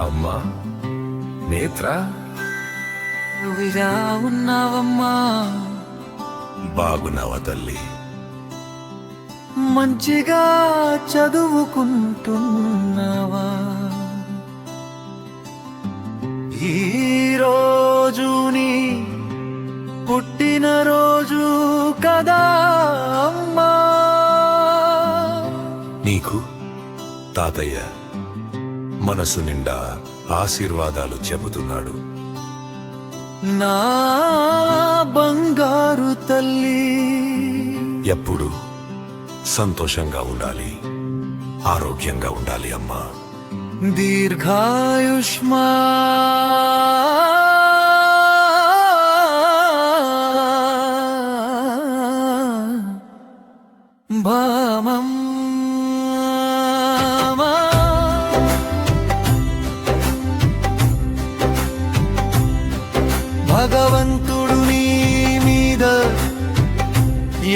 అమ్మా నేత్ర? నువ్విలా ఉన్నావమ్మా. బాగున్నావా తల్లి? మంచిగా చదువుకుంటున్నావా. ఈ రోజుని పుట్టినరోజు కదా అమ్మా. నీకు తాతయ్య మనసు నిండా ఆశీర్వాదాలు చెబుతున్నాడు. నా బంగారు తల్లి. ఎప్పుడు సంతోషంగా ఉండాలి ఆరోగ్యంగా ఉండాలి అమ్మా. దీర్ఘాయుష్మా. భామం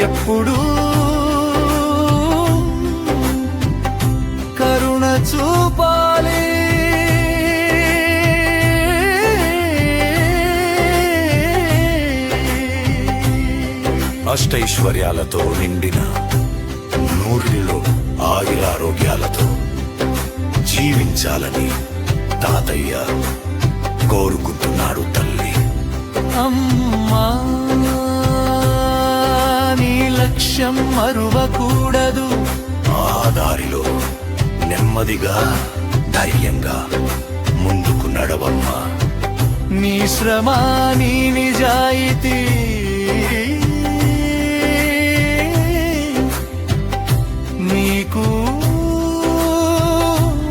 ఎప్పుడూ కరుణ చూపాలి. అష్టైశ్వర్యాలతో నిండిన నూరిలో ఆయురారోగ్యాలతో జీవించాలని తాతయ్య కోరుకుంటున్నాడు తల్లి. అమ్మా. లక్ష్యం మరువకూడదు. ఆ దారిలో నెమ్మదిగా ధైర్యంగా ముందుకు నడవమ్మా. నీ శ్రమ నీ నిజాయితీ. నీకు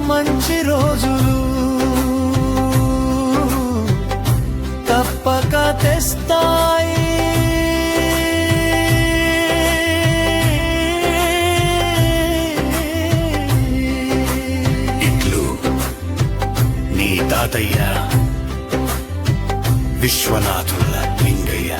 మంచి రోజులు. తప్పక తెస్తాయి నీ తాతయ్య విశ్వనాథుల లింగయ్య